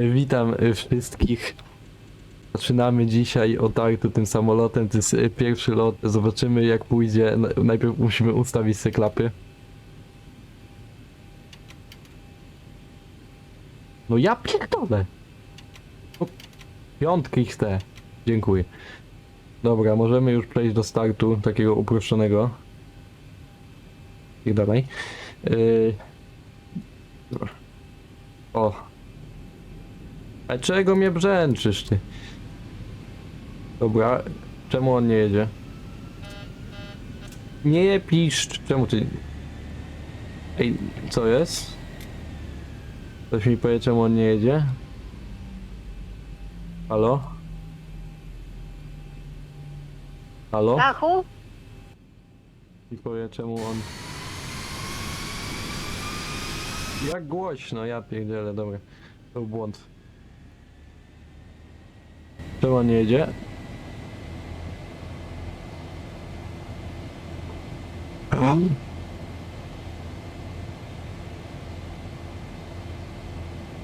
Witam wszystkich. Zaczynamy dzisiaj od artu tym samolotem. To jest y, pierwszy lot. Zobaczymy jak pójdzie. Najpierw musimy ustawić sobie klapy. No ja pierdolę. Piątki chcę. Dziękuję. Dobra, możemy już przejść do startu takiego uproszczonego. I dalej. Yy... O, a czego mnie brzęczysz ty? Dobra, czemu on nie jedzie? Nie piszcz, czemu ty... Ej, co jest? Ktoś mi powie czemu on nie jedzie? Halo? Halo? Dachu? I powie czemu on... Jak głośno, ja pierdzielę, dobra. To był błąd. Czemu on nie jedzie?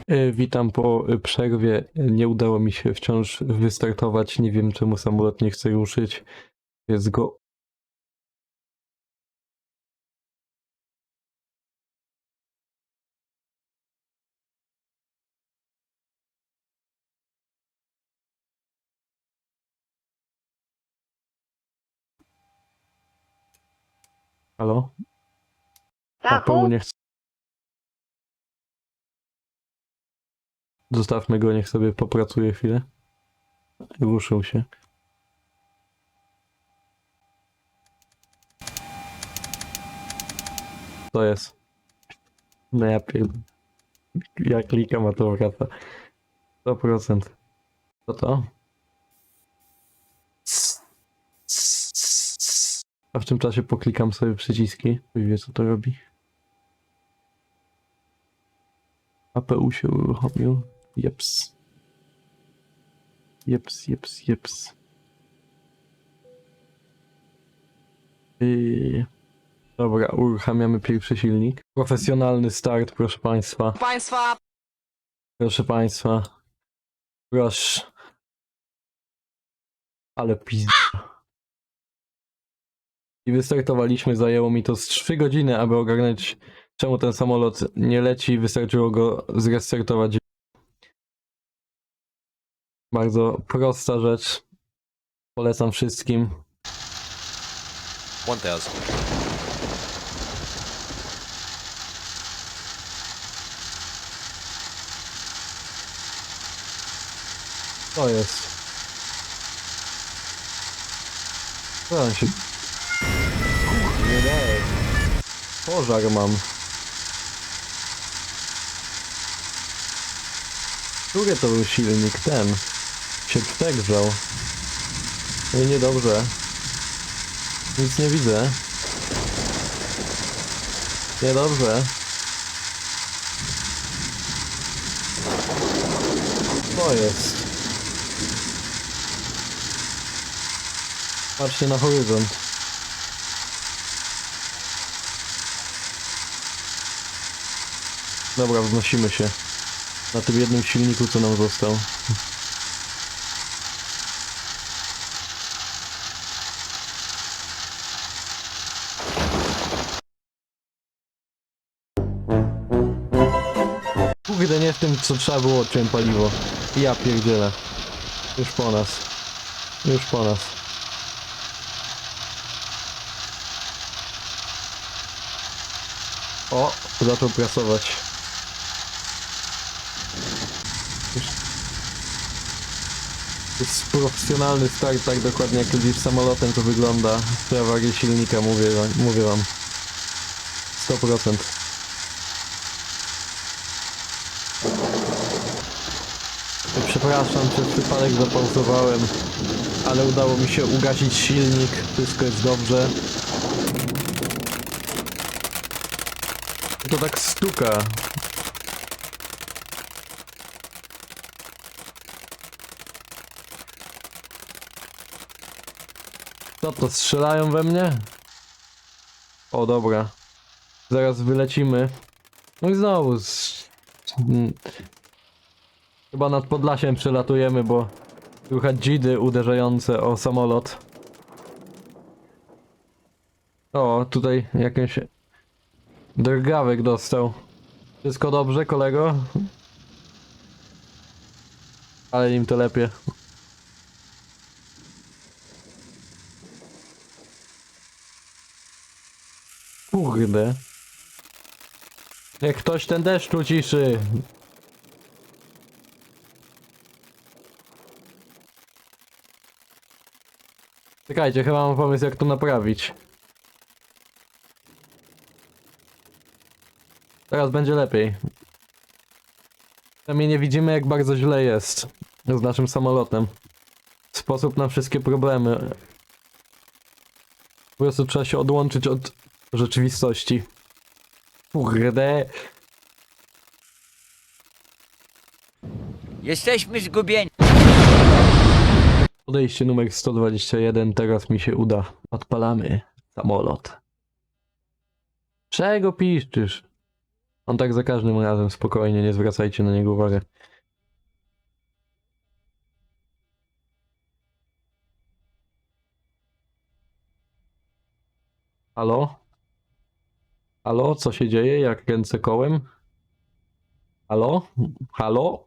E, Witam po przerwie. Nie udało mi się wciąż wystartować. Nie wiem czemu samolot nie chce ruszyć. Jest go Halo? Papeł Dachu? nie chce. Zostawmy go, niech sobie popracuje chwilę. Ruszył się. To jest. No ja pierdolę. Ja klikam, a to wraca. 100%. Co to? A w tym czasie poklikam sobie przyciski. Ktoś wie co to robi. APU się uruchomił. Jeps. Jeps, jeps, jeps. Yy. Dobra, uruchamiamy pierwszy silnik. Profesjonalny start, proszę Państwa. Państwa, Proszę Państwa. Proszę. Ale pizda. I wystartowaliśmy, zajęło mi to z 3 godziny, aby ogarnąć czemu ten samolot nie leci. Wystarczyło go zrestartować. Bardzo prosta rzecz. Polecam wszystkim. 1000. To jest. Co się... Pożar mam. Który to był silnik? Ten. Się przegrzał. No i niedobrze. Nic nie widzę. Niedobrze. To jest. Patrzcie na horyzont. Dobra, wznosimy się. Na tym jednym silniku, co nam został. Kurde, nie w tym, co trzeba było, odciąłem paliwo. Ja pierdzielę. Już po nas. Już po nas. O, zaczął prasować. Już- To jest profesjonalny start, tak dokładnie jak lecisz samolotem to wygląda. Przy awarii silnika, mówię, mówię wam. 100%. Przepraszam, przez przypadek zapauzowałem, ale udało mi się ugasić silnik, wszystko jest dobrze. To tak stuka. Co to, strzelają we mnie? O, dobra. Zaraz wylecimy. No i znowu. z- mm. Chyba nad Podlasiem przelatujemy, bo słychać dzidy uderzające o samolot. O, tutaj jakiś drgawek dostał. Wszystko dobrze, kolego? Ale nim to lepiej. Kurde. Jak ktoś ten deszcz uciszy. Czekajcie, chyba mam pomysł jak to naprawić. Teraz będzie lepiej. Przynajmniej nie widzimy jak bardzo źle jest z naszym samolotem. Sposób na wszystkie problemy. Po prostu trzeba się odłączyć od rzeczywistości. Kurde. Jesteśmy zgubieni. Podejście numer 121, teraz mi się uda. Odpalamy samolot. Czego piszczysz? On tak za każdym razem, spokojnie, nie zwracajcie na niego uwagi. Halo? Halo, co się dzieje? Jak kręcę kołem? Halo? Halo?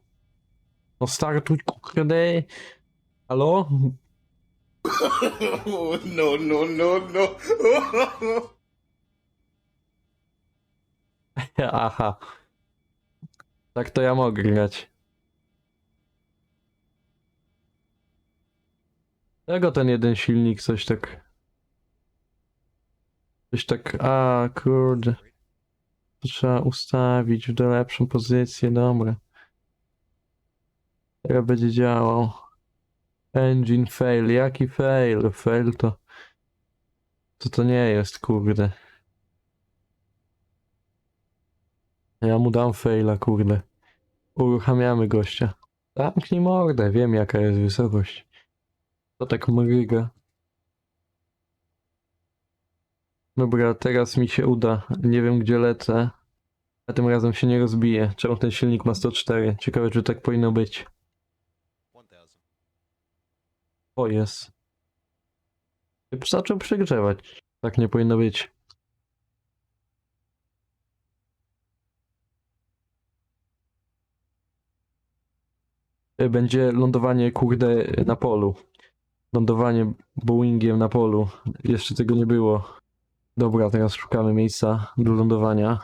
No startuj, kurde. Halo? No, no, no, no. Aha. Tak to ja mogę grać. Czego ten jeden silnik coś tak... Coś tak... A, kurde. To trzeba ustawić w lepszą pozycję, dobra. Teraz będzie działał. Engine fail. Jaki fail? Fail to... To to nie jest, kurde. Ja mu dam faila, kurde. Uruchamiamy gościa. Zamknij mordę, wiem jaka jest wysokość. To tak mryga. Dobra, teraz mi się uda. Nie wiem gdzie lecę. A tym razem się nie rozbije. Czemu ten silnik ma 104? Ciekawe czy tak powinno być. O jest. Zaczął przegrzewać. Tak nie powinno być. Y, Będzie lądowanie, kurde, na polu. Lądowanie Boeingiem na polu. Jeszcze tego nie było. Dobra, teraz szukamy miejsca do lądowania.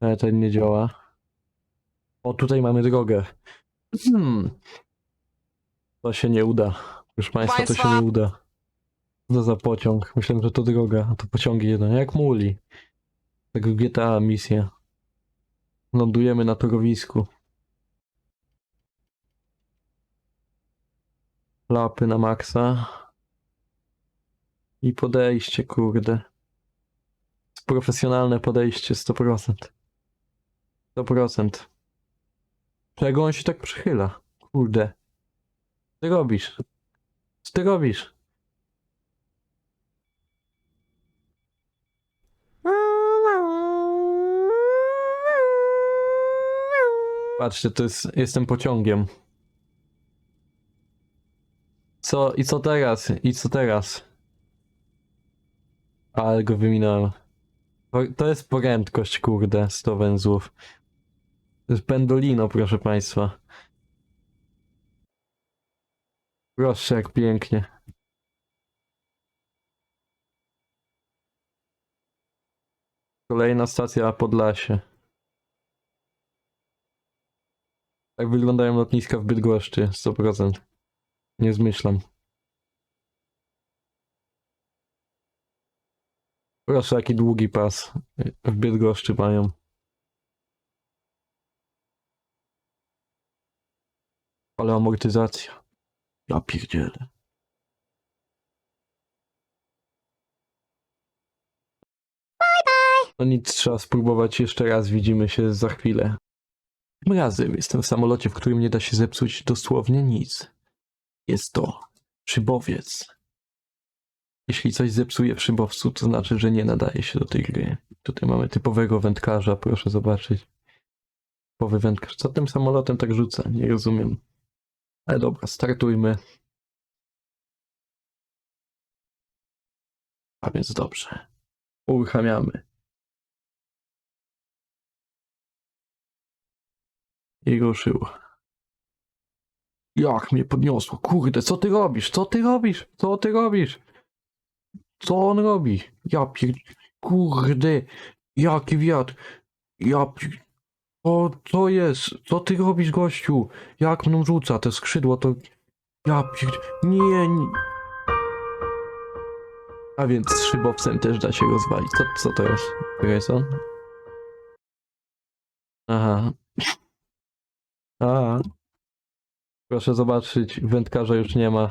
Ale ten nie działa. O, tutaj mamy drogę. Hmm. To się nie uda. Proszę Państwa, to się nie uda. Co za pociąg? Myślałem, że to droga, a to pociągi jeden. Jak muli. Tego GTA misja. Lądujemy na torowisku. Lapy na maksa. I podejście, kurde. Profesjonalne podejście 100%. 100%. Czego on się tak przychyla? Kurde. Co ty robisz? Co ty robisz? Patrzcie, to jest, jestem pociągiem. Co, i co teraz? I co teraz? Ale go wyminąłem. To, jest prędkość, kurde, 100 węzłów. To jest pendolino, proszę państwa. Proszę, jak pięknie. Kolejna stacja Podlasie. Tak wyglądają lotniska w Bydgoszczy, 100%. Nie zmyślam. Proszę, jaki długi pas w Bydgoszczy mają. Ale amortyzacja. Ja pierdzielę. No nic, trzeba spróbować jeszcze raz. Widzimy się za chwilę. Tym razem jestem w samolocie, w którym nie da się zepsuć dosłownie nic. Jest to szybowiec. Jeśli coś zepsuje w szybowcu, to znaczy, że nie nadaje się do tej gry. Tutaj mamy typowego wędkarza, proszę zobaczyć. Powy wędkarz. Co tym samolotem tak rzuca? Nie rozumiem. Ale dobra, startujmy. A więc dobrze. Uruchamiamy. I ruszył. Jak mnie podniosło? Kurde, co ty robisz? Co ty robisz? Co ty robisz? Co on robi? Ja pier... Kurde, jaki wiatr. Ja pier... O, co jest? Co ty robisz, gościu? Jak mną rzuca te skrzydło, to... Ja pier... Nie, nie... A więc szybowcem też da się rozwalić. Co, co to jest? Grayson? Aha. A. Proszę zobaczyć, wędkarza już nie ma.